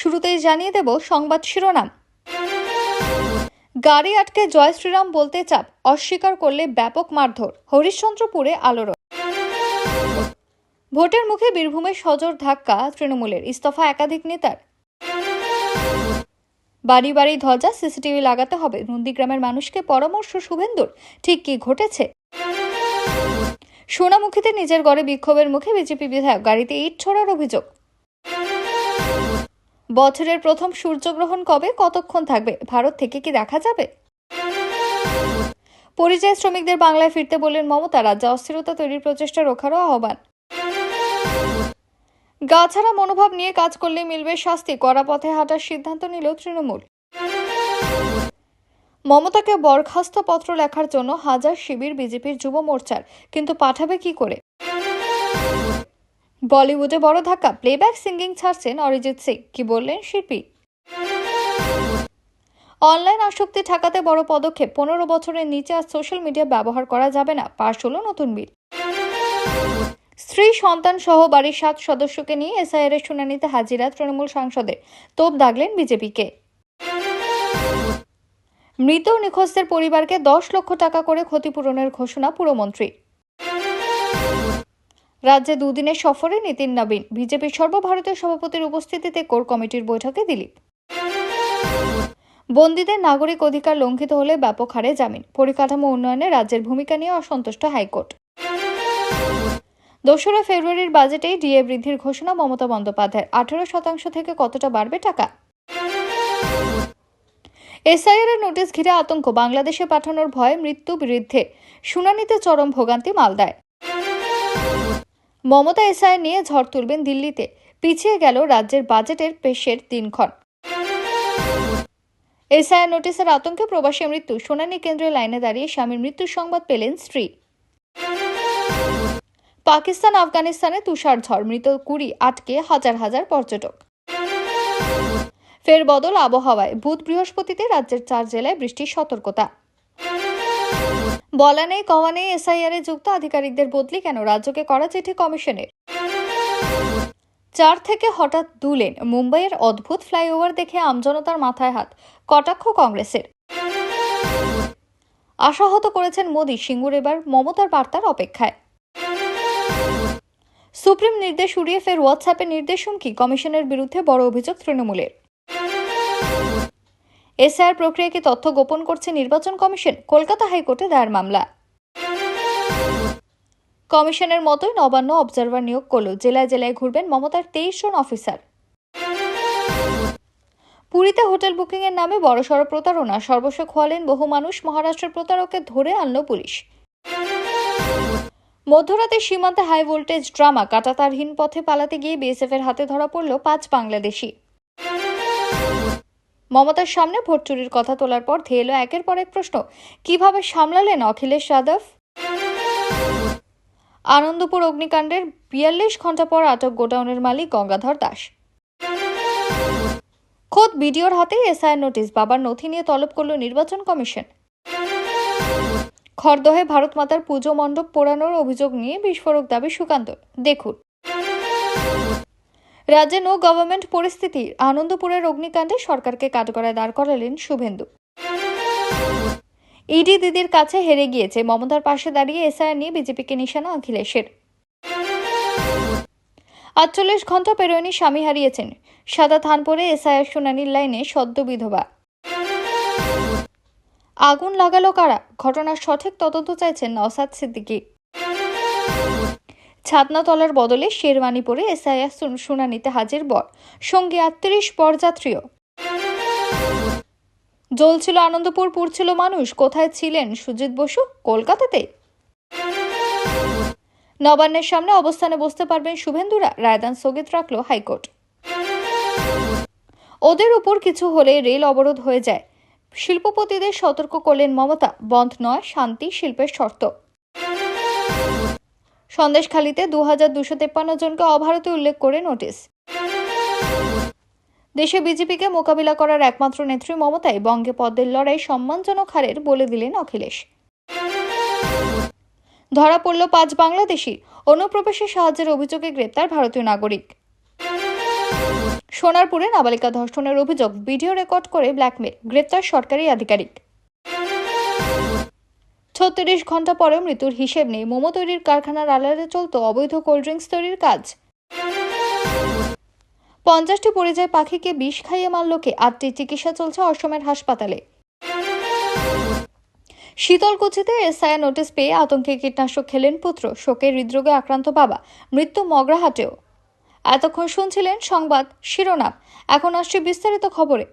শুরুতেই জানিয়ে দেব সংবাদ শিরোনাম। গাড়ি আটকে জয় শ্রীরাম বলতে চাপ, অস্বীকার করলে ব্যাপক মারধর, হরিশ্চন্দ্রপুরে আলোড়ন। ভোটের মুখে বীরভূমে সজোর ধাক্কা, তৃণমূলের, ইস্তফা একাধিক নেতার। বাড়ি বাড়ি ধ্বজা, সিসিটিভি লাগাতে হবে, নন্দীগ্রামের মানুষকে পরামর্শ, শুভেন্দুর, ঠিক কি ঘটেছে? সোনামুখীতে নিজের গড়ে বিক্ষোভের মুখে বিজেপি বিধায়ক, গাড়িতে ইট ছোড়ার অভিযোগ। বছরের প্রথম সূর্যগ্রহণ কবে? কতক্ষণ থাকবে? ভারত থেকে কি দেখা যাবে? পরিযায়ী শ্রমিকদের বাংলায় ফিরতে বললেন মমতা, রাজ্যে অস্থিরতা তৈরির প্রচেষ্টা রোখারও আহ্বান। গা ছাড়া মনোভাব নিয়ে কাজ করলে মিলবে শাস্তি, কড়া পথে হাঁটার সিদ্ধান্ত নিল তৃণমূল। মমতাকে বরখাস্ত পত্র লেখার জন্য হাজার শিবির বিজেপির যুব মোর্চার, কিন্তু পাঠাবে কি করে? বলিউডে বড় ধাক্কা প্লেব্যাক সিঙ্গিং ছাড়ছেন অরিজিৎ সিং, কি বললেন শিল্পী? অনলাইন আসক্তি ঠেকাতে বড় পদক্ষেপ, পনেরো বছরের নিচে আর সোশ্যাল মিডিয়া ব্যবহার করা যাবে না, পাশ হলো নতুন বিল স্ত্রী সন্তান সহ বাড়ির সাত সদস্যকে নিয়ে এসআইআর এর শুনানিতে হাজিরা তৃণমূল সাংসদে তোপ দাগলেন বিজেপিকে। মৃত নিখোঁজদের পরিবারকে দশ লক্ষ টাকা করে ক্ষতিপূরণের ঘোষণা পুরমন্ত্রী। রাজ্যে দুদিনের সফরে নীতিন নবীন বিজেপির সর্বভারতীয় সভাপতির উপস্থিতিতে কোর কমিটির বৈঠকে দিলীপ। বন্দীদের নাগরিক অধিকার লঙ্ঘিত হলে ব্যাপক হারে জামিন, পরিকাঠামো উন্নয়নে রাজ্যের ভূমিকা নিয়ে অসন্তুষ্ট হাইকোর্ট। দোসরা ফেব্রুয়ারির বাজেটেই ডিএ বৃদ্ধির ঘোষণা মমতা বন্দ্যোপাধ্যায়ের, আঠারো শতাংশ থেকে কতটা বাড়বে টাকা? এসআইআর নোটিশ ঘিরে আতঙ্ক, বাংলাদেশে পাঠানোর ভয়ে মৃত্যু বিরুদ্ধে শুনানিতে চরম ভোগান্তি মালদায়। মমতা এসআইআর নিয়ে ঝড় তুলবেন দিল্লিতে। পিছিয়ে গেল রাজ্যের বাজেটের পেশের দিনক্ষণ এসআইআর নোটিসের আতঙ্কে প্রবাসী মৃত্যু। শুনানি কেন্দ্রের লাইনে দাঁড়িয়ে স্বামীর মৃত্যুর সংবাদ পেলেন স্ত্রী। পাকিস্তান আফগানিস্তানে তুষার ঝড়। মৃত কুড়ি আটকে হাজার হাজার পর্যটক। ফের বদল আবহাওয়ায়। বুধ বৃহস্পতিতে রাজ্যের চার জেলায় বৃষ্টির সতর্কতা। বলা নেই কওয়া নেই, এসআইআর যুক্ত আধিকারিকদের বদলি কেন? রাজ্যকে করা চিঠি কমিশনের। চার থেকে হঠাৎ দুলেন, মুম্বাইয়ের অদ্ভুত ফ্লাইওভার দেখে আমজনতার মাথায় হাত, কটাক্ষ কংগ্রেসের। আশাহত করেছেন মোদী, সিঙ্গুর এবার মমতার বার্তার অপেক্ষায়। সুপ্রিম নির্দেশ উড়িয়ে ফের হোয়াটসঅ্যাপে নির্দেশ হুমকি কমিশনের বিরুদ্ধে বড় অভিযোগ তৃণমূলের। এসআর প্রক্রিয়াকে তথ্য গোপন করছে নির্বাচন কমিশন, কলকাতা হাইকোর্টে দায়ের মামলা। কমিশনের মতোই নবান্ন অবজারভার নিয়োগ করল। জেলায় জেলায় ঘুরবেন মমতার তেইশ জন অফিসার। পুরীতে হোটেল বুকিং এর নামে বড়সড় প্রতারণা। সর্বস্ব খোয়ালেন বহু মানুষ, মহারাষ্ট্রের প্রতারককে ধরে আনল পুলিশ। মধ্যরাতে সীমান্তে হাই ভোল্টেজ ড্রামা, কাটাতারহীন পথে পালাতে গিয়ে বিএসএফ এর হাতে ধরা পড়ল পাঁচ বাংলাদেশি। মমতার সামনে ভোট চুরির কথা তোলার পর ধেয়ে এলো একের পর এক প্রশ্ন। কীভাবে সামলালেন অখিলেশ যাদব? আনন্দপুর অগ্নিকাণ্ডের বিয়াল্লিশ ঘণ্টা পর আটক গোডাউনের মালিক গঙ্গাধর দাস। খোদ বিডিওর হাতে এসআই নোটিশ, বাবার নথি নিয়ে তলব করল নির্বাচন কমিশন। খড়দহে ভারত মাতার পুজো মণ্ডপ পোড়ানোর অভিযোগ নিয়ে বিস্ফোরক দাবি সুকান্ত। দেখুন। রাজ্যে নো গভর্নমেন্ট পরিস্থিতি, আনন্দপুরের অগ্নিকাণ্ডে সরকারকে কাঠগড়ায় দাঁড় করালেন শুভেন্দু। ইডি দিদির কাছে হেরে গিয়েছে, মমতার পাশে দাঁড়িয়ে এসআইআর নিয়ে বিজেপিকে নিশানা অখিলেশের। আটচল্লিশ ঘণ্টা পেরোয়নি স্বামী হারিয়েছেন, সাদা থান পরে এসআইআর শুনানির লাইনে সদ্য বিধবা। আগুন লাগালো কারা? ঘটনার সঠিক তদন্ত চাইছেন নওসাদ সিদ্দিকী। ছাদনাতলার বদলে শেরওয়ানি পরে এসআইআর শুনানিতে হাজির বর। সঙ্গে আটত্রিশ বরযাত্রীও। জ্বলছিল আনন্দপুর পুরছিল মানুষ। কোথায় ছিলেন সুজিত বসু? কলকাতাতে নবান্নের সামনে অবস্থানে বসতে পারবেন শুভেন্দুরা। রায়দান স্থগিত রাখল হাইকোর্ট। ওদের উপর কিছু হলে রেল অবরোধ হয়ে যায়। শিল্পপতিদের সতর্ক করলেন মমতা। বন্ধ নয়, শান্তি শিল্পের শর্ত। সন্দেশখালীতে দু হাজার দুশো তেপ্পান্ন জনকে অভারতে উল্লেখ করে নোটিশ। দেশে বিজেপিকে মোকাবিলা করার একমাত্র নেত্রী মমতাই বঙ্গে পদ্মের লড়াই সম্মানজনক হারের বলে দিলেন অখিলেশ। ধরা পড়ল পাঁচ বাংলাদেশি, অনুপ্রবেশের সাহায্যের অভিযোগে গ্রেপ্তার ভারতীয় নাগরিক। সোনারপুরে নাবালিকা ধর্ষণের অভিযোগ ভিডিও রেকর্ড করে ব্ল্যাকমেল, গ্রেপ্তার সরকারি আধিকারিক। ছত্রিশ ঘণ্টা পরে মৃত্যুর হিসেব নেই। মোমো তৈরির কারখানার আলাদা চলত অবৈধ কোল্ড ড্রিঙ্কস তৈরির কাজ। পঞ্চাশটি পরিযায়ী পাখিকে বিষ খাইয়ে মারলকে আটটি চিকিৎসা চলছে অসমের হাসপাতালে। শীতলকুচিতে এসআই নোটিশ পেয়ে আতঙ্কে কীটনাশক খেলেন পুত্র। শোকে হৃদরোগে আক্রান্ত বাবা। মৃত্যু মগরাহাটেও। এতক্ষণ শুনছিলেন সংবাদ শিরোনাম। এখন আসছে বিস্তারিত খবরে।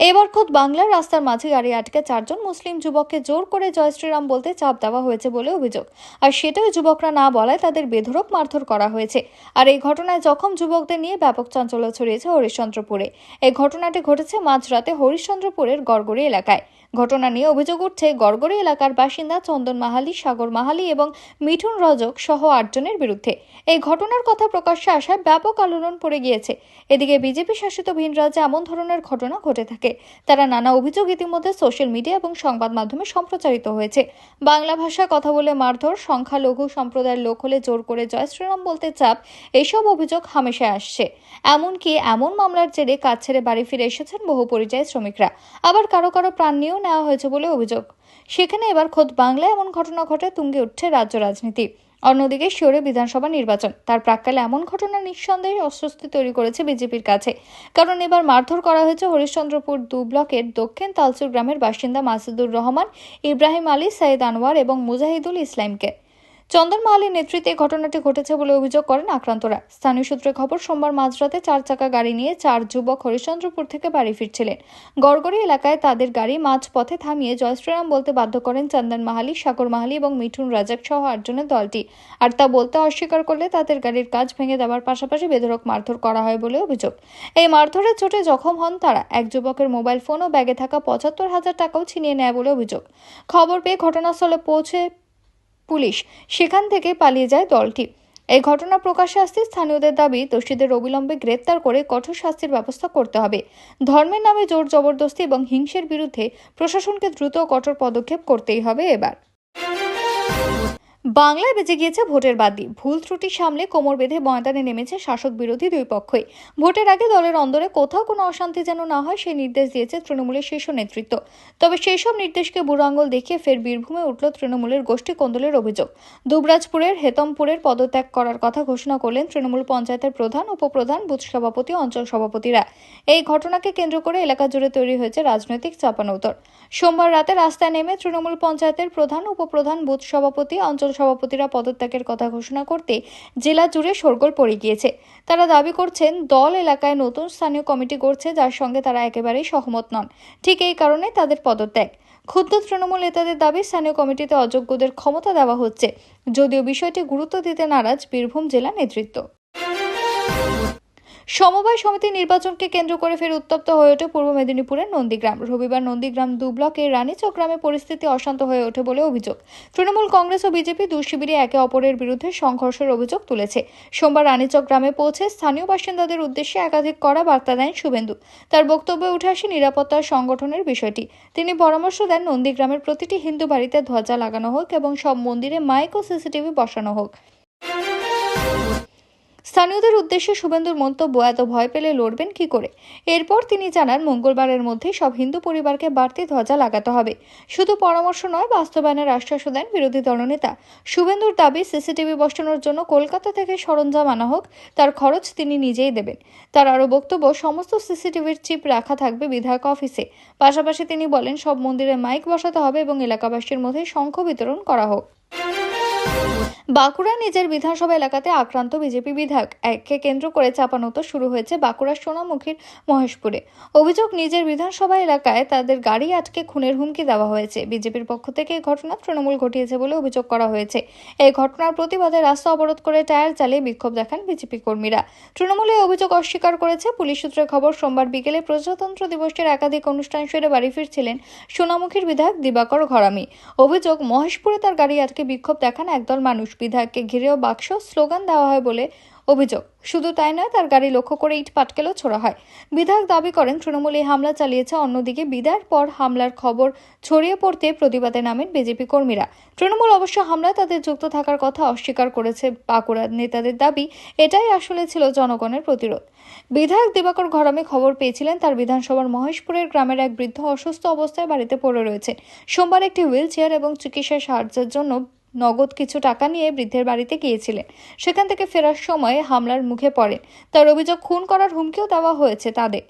এবার খোদ বাংলার রাস্তার মাঝে গাড়ি আটকে চারজন মুসলিম যুবককে জোর করে জয় শ্রীরাম বলতে চাপ দেওয়া হয়েছে বলে অভিযোগ। আর সেটাও যুবকরা না বলায় তাদের বেধরক মারধর করা হয়েছে। আর এই ঘটনায় জখম যুবকদের নিয়ে ব্যাপক চাঞ্চল্য ছড়িয়েছে হরিশ্চন্দ্রপুরে। এই ঘটনাটি ঘটেছে মাঝরাতে হরিশ্চন্দ্রপুরের গড়গড়ি এলাকায়। ঘটনা নিয়ে অভিযোগ উঠছে গড়গড়ি এলাকার বাসিন্দা চন্দন মাহালি, সাগর মাহালি এবং মিঠুন রজক সহ আটজনের বিরুদ্ধে। এই ঘটনার কথা প্রকাশ্যে আসায় ব্যাপক আলোড়ন পড়ে গিয়েছে। এদিকে বিজেপি শাসিত ভিন রাজ্যে এমন ধরনের ঘটনা ঘটে থাকে। তারা নানা অভিযোগ ইতিমধ্যে সোশ্যাল মিডিয়া এবং সংবাদ মাধ্যমে সম্প্রচারিত হয়েছে। বাংলা ভাষায় কথা বলে মারধর, সংখ্যালঘু সম্প্রদায়ের লোক হলে জোর করে জয় শ্রীরাম বলতে চাপ এইসব অভিযোগ হামেশায় আসছে। এমনকি এমন মামলার জেরে কাজ ছেড়ে বাড়ি ফিরে এসেছেন বহু পরিযায়ী শ্রমিকরা। আবার কারও কারও প্রাণ নিয়েও নেওয়া হয়েছে বলে অভিযোগ। সেখানে এবার খোদ বাংলায় এমন ঘটনা ঘটে তুঙ্গে উঠছে রাজ্য রাজনীতি। অন্যদিকে শিওরে বিধানসভা নির্বাচন। তার প্রাককালে এমন ঘটনা নিঃসন্দেহে অস্বস্তি তৈরি করেছে বিজেপির কাছে। কারণ এবার মারধর করা হয়েছে হরিশ্চন্দ্রপুর দু ব্লকের দক্ষিণ তালচুর গ্রামের বাসিন্দা মাসিদুর রহমান, ইব্রাহিম আলী সাইদ আনোয়ার এবং মুজাহিদুল ইসলামকে। চন্দন মাহালির নেতৃত্বে ঘটনাটি ঘটেছে বলে অভিযোগ করেন আক্রান্তরা। স্থানীয় সূত্রে খবর, সোমবার মাঝরাতে চার চাকা গাড়ি নিয়ে চার যুবক হরিশ্চন্দ্রপুর থেকে বাড়ি ফিরছিলেন। গড়গড়ি এলাকায় তাদের গাড়ি মাঝ পথে থামিয়ে জয়শ্রীরাম বলতে বাধ্য করেন চন্দন মাহালি, সাগর মাহালি এবং মিঠুন রাজাক সহ আটজনের দলটি। আর তা বলতে অস্বীকার করলে তাদের গাড়ির কাজ ভেঙে দেওয়ার পাশাপাশি বেধরক মারধর করা হয় বলে অভিযোগ। এই মারধরের চোটে জখম হন তারা। এক যুবকের মোবাইল ফোন ও ব্যাগে থাকা পঁচাত্তর হাজার টাকাও ছিনিয়ে নেয় বলে অভিযোগ। খবর পেয়ে ঘটনাস্থলে পৌঁছে পুলিশ সেখান থেকে পালিয়ে যায় দলটি। এই ঘটনা প্রকাশে আসতে স্থানীয়দের দাবি, দোষীদের অবিলম্বে গ্রেপ্তার করে কঠোর শাস্তির ব্যবস্থা করতে হবে। ধর্মের নামে জোর জবরদস্তি এবং হিংসের বিরুদ্ধে প্রশাসনকে দ্রুত কঠোর পদক্ষেপ করতেই হবে এবার। বাংলায় বেঁচে গিয়েছে ভোটের বাদি। ভুল ত্রুটি সামলে কোমর বেঁধে ময়দানে নেমেছে শাসক বিরোধী দুই পক্ষই। ভোটের আগে দলের অন্দরে কোথাও কোনো অশান্তি যেন না হয়, সেই নির্দেশ দিয়েছে তৃণমূলের শীর্ষ নেতৃত্ব। তবে সেই সব নির্দেশকে বুড়ো দেখিয়ে ফের বীরভূমে উঠল তৃণমূলের গোষ্ঠী কোন্দলের অভিযোগ। দুবরাজপুরের, হেতমপুরের পদত্যাগ করার কথা ঘোষণা করলেন তৃণমূল পঞ্চায়েতের প্রধান, উপপ্রধান, বুথ সভাপতি, অঞ্চল সভাপতিরা। এই ঘটনাকে কেন্দ্র করে এলাকা জুড়ে তৈরি হয়েছে রাজনৈতিক চাপানৌতর সোমবার রাতে রাস্তায় নেমে তৃণমূল পঞ্চায়েতের প্রধান, উপপ্রধান, বুথ সভাপতি, অঞ্চল সভাপতিরা পদত্যাগের কথা ঘোষণা করতে জেলা জুড়ে শোরগোল পড়ে গিয়েছে। তারা দাবি করছেন, দল এলাকায় নতুন স্থানীয় কমিটি করছে যার সঙ্গে তারা একেবারেই সহমত নন। ঠিক এই কারণে তাদের পদত্যাগ। ক্ষুদ্র তৃণমূল নেতাদের দাবি, স্থানীয় কমিটিতে অযোগ্যদের ক্ষমতা দেওয়া হচ্ছে। যদিও বিষয়টি গুরুত্ব দিতে নারাজ বীরভূম জেলা নেতৃত্ব। সমবায় সমিতি নির্বাচনকে কেন্দ্র করে ফের উত্তপ্ত হয়ে ওঠে পূর্ব মেদিনীপুরের নন্দীগ্রাম। রবিবার নন্দীগ্রাম দু রানীচক গ্রামে পরিস্থিতি অশান্ত হয়ে ওঠে বলে অভিযোগ। তৃণমূল কংগ্রেস ও বিজেপি দুই শিবিরে একে অপরের বিরুদ্ধে সংঘর্ষের অভিযোগ তুলেছে। সোমবার রানীচক গ্রামে পৌঁছে স্থানীয় বাসিন্দাদের উদ্দেশ্যে একাধিক কড়া বার্তা দেন শুভেন্দু। তার বক্তব্যে উঠে আসে নিরাপত্তার সংগঠনের বিষয়টি। তিনি পরামর্শ দেন নন্দীগ্রামের প্রতিটি হিন্দু বাড়িতে ধ্বজা লাগানো হোক এবং সব মন্দিরে মাইক ও সিসিটিভি বসানো হোক। স্থানীয়দের উদ্দেশ্যে শুভেন্দুর মন্তব্য, এত ভয় পেলে লড়বেন কি করে? এরপর তিনি জানান, মঙ্গলবারের মধ্যে সব হিন্দু পরিবারকে বাড়তি ধ্বজা লাগাতে হবে। শুধু পরামর্শ নয়, বাস্তবায়নের আশ্বাসও দেন বিরোধী দলনেতা। শুভেন্দুর দাবি, সিসিটিভি বসানোর জন্য কলকাতা থেকে সরঞ্জাম আনা হোক, তার খরচ তিনি নিজেই দেবেন। তার আরও বক্তব্য, সমস্ত সিসিটিভির চিপ রাখা থাকবে বিধায়ক অফিসে। পাশাপাশি তিনি বলেন, সব মন্দিরে মাইক বসাতে হবে এবং এলাকাবাসীর মধ্যে শঙ্খ বিতরণ করা হোক। বাঁকুড়া নিজের বিধানসভা এলাকাতে আক্রান্ত বিজেপি বিধায়ক এককে কেন্দ্র করে চাপানোতো শুরু হয়েছে বাঁকুড়ার সোনামুখীর মহেশপুরে। অভিযোগ, নিজের বিধানসভা এলাকায় তাদের গাড়ি আটকে খুনের হুমকি দেওয়া হয়েছে। বিজেপির পক্ষ থেকে এই ঘটনা তৃণমূল ঘটিয়েছে বলে অভিযোগ করা হয়েছে। এই ঘটনার প্রতিবাদে রাস্তা অবরোধ করে টায়ার চালিয়ে বিক্ষোভ দেখান বিজেপি কর্মীরা। তৃণমূলে অভিযোগ অস্বীকার করেছে পুলিশ সূত্রে খবর, সোমবার বিকেলে প্রজাতন্ত্র দিবসের একাধিক অনুষ্ঠান সেরে বাড়ি ফিরছিলেন সোনামুখীর বিধায়ক দিবাকর ঘরামি। অভিযোগ, মহেশপুরে তার গাড়ি আটকে বিক্ষোভ দেখান একদল মানুষ বিধায়ককে ঘিরেও বাক্স, স্লোগান দেওয়া হয় বলে অভিযোগ। শুধু তাই নয়, তার গাড়ি লক্ষ্য করে ইট পাটকেলও ছোড়া হয়। বিধায়ক দাবি করেন, তৃণমূল এই হামলা চালিয়েছে, অন্যদিকে বিদায়ের পর হামলার খবর ছড়িয়ে পড়তে প্রতিবাদে নামেন বিজেপি কর্মীরা। তৃণমূল অবশ্য হামলায় তাদের যুক্ত থাকার কথা অস্বীকার করেছে বাঁকুড়ার নেতাদের দাবি। এটাই আসলে ছিল জনগণের প্রতিরোধ। বিধায়ক দিবাকর ঘরামে খবর পেয়েছিলেন, তার বিধানসভার মহেশপুরের গ্রামের এক বৃদ্ধ অসুস্থ অবস্থায় বাড়িতে পড়ে রয়েছেন সোমবার একটি হুইল চেয়ার এবং চিকিৎসা সাহায্যের জন্য নগদ কিছু টাকা নিয়ে বৃদ্ধের বাড়িতে গিয়েছিলেন। সেখান থেকে ফেরার সময় হামলার মুখে পড়ে। তার অভিযোগ খুন করার হুমকিও দেওয়া হয়েছে তাদের।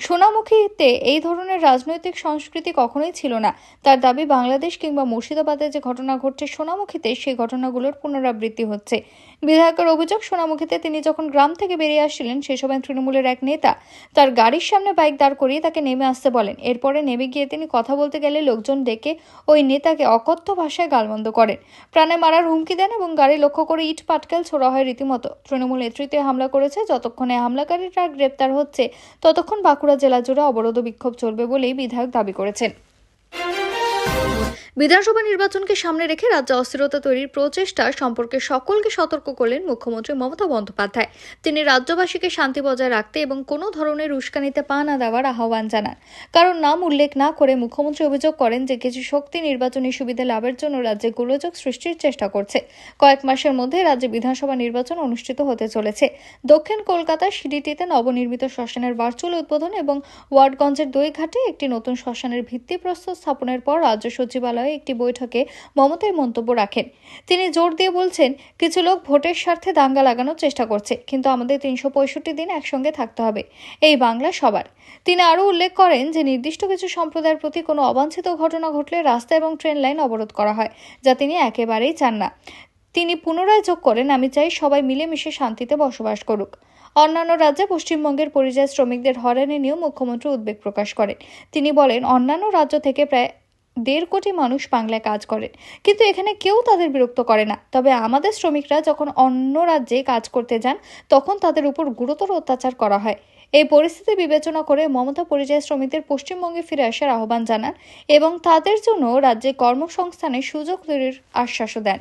সোনামুখীতে এই ধরনের রাজনৈতিক সংস্কৃতি কখনোই ছিল না। তার দাবি, বাংলাদেশ কিংবা মুর্শিদাবাদে যে ঘটনা ঘটছে সোনামুখীতে, সেই ঘটনাগুলোর পুনরাবৃত্তি হচ্ছে। বিধায়কের অভিযোগ সোনামুখীতে তিনি যখন গ্রাম থেকে বেরিয়ে আসছিলেন সে সময় তৃণমূলের এক নেতা তার গাড়ির সামনে বাইক দাঁড় করিয়ে তাকে নেমে আসতে বলেন। এরপরে নেমে গিয়ে তিনি কথা বলতে গেলে লোকজন ডেকে ওই নেতাকে অকথ্য ভাষায় গালমন্দ করেন। প্রাণে মারার হুমকি দেন এবং গাড়ি লক্ষ্য করে ইট পাটকেল ছোড়া হয় রীতিমতো। তৃণমূল নেতৃত্বে হামলা করেছে, যতক্ষণে হামলাকারীরা গ্রেপ্তার হচ্ছে, ততক্ষণ বাঁকুড়া জেলা জুড়ে অবরোধ বিক্ষোভ চলবে বলেই বিধায়ক দাবি করেছেন। বিধানসভা নির্বাচনকে সামনে রেখে রাজ্যে অস্থিরতা তৈরির প্রচেষ্টা সম্পর্কে সকলকে সতর্ক করলেন মুখ্যমন্ত্রী মমতা বন্দ্যোপাধ্যায়। তিনি রাজ্যবাসীকে শান্তি বজায় রাখতে এবং কোনো ধরনের উস্কানিতে পা না দেওয়ার আহ্বান জানান। কারণ নাম উল্লেখ না করে মুখ্যমন্ত্রী অভিযোগ করেন যে কিছু শক্তি নির্বাচনী সুবিধা লাভের জন্য রাজ্যে গোলযোগ সৃষ্টির চেষ্টা করছে। কয়েক মাসের মধ্যে রাজ্যে বিধানসভা নির্বাচন অনুষ্ঠিত হতে চলেছে। দক্ষিণ কলকাতার সিডিটিতে নবনির্মিত শ্মশানের ভার্চুয়াল উদ্বোধন এবং ওয়ার্ডগঞ্জের দইঘাটে একটি নতুন শ্মশানের ভিত্তিপ্রস্তর স্থাপনের পর রাজ্য সচিবালয়ে একটি বৈঠকে মমতা এই মন্তব্য রাখেন। তিনি জোর দিয়ে বলছেন, কিছু লোক ভোটের স্বার্থে দাঙ্গা লাগানোর চেষ্টা করছে, কিন্তু আমাদের তিনশো পঁয়ষট্টি দিন একসঙ্গে থাকতে হবে। এই বাংলা সবার। তিনি আরও উল্লেখ করেন যে, নির্দিষ্ট কিছু সম্প্রদায়ের প্রতি কোনো অবাঞ্ছিত ঘটনা ঘটলে রাস্তা এবং ট্রেন লাইন অবরোধ করা হয়, যা তিনি একেবারেই চান না। তিনি পুনরায় যোগ করেন, আমি চাই সবাই মিলেমিশে শান্তিতে বসবাস করুক। অন্যান্য রাজ্যে পশ্চিমবঙ্গের পরিযায়ী শ্রমিকদের হয়রানি নিয়েও মুখ্যমন্ত্রী উদ্বেগ প্রকাশ করেন। তিনি বলেন, অন্যান্য রাজ্য থেকে প্রায় দেড় কোটি মানুষ বাংলায় কাজ করে। কিন্তু এখানে কেউ তাদের বিরক্ত করে না। তবে আমাদের শ্রমিকরা যখন অন্য রাজ্যে কাজ করতে যান, তখন তাদের উপর গুরুতর অত্যাচার করা হয়। এই পরিস্থিতি বিবেচনা করে মমতা পরিযায়ী শ্রমিকদের পশ্চিমবঙ্গে ফিরে আসার আহ্বান জানান এবং তাদের জন্য রাজ্যে কর্মসংস্থানের সুযোগ তৈরির আশ্বাসও দেন।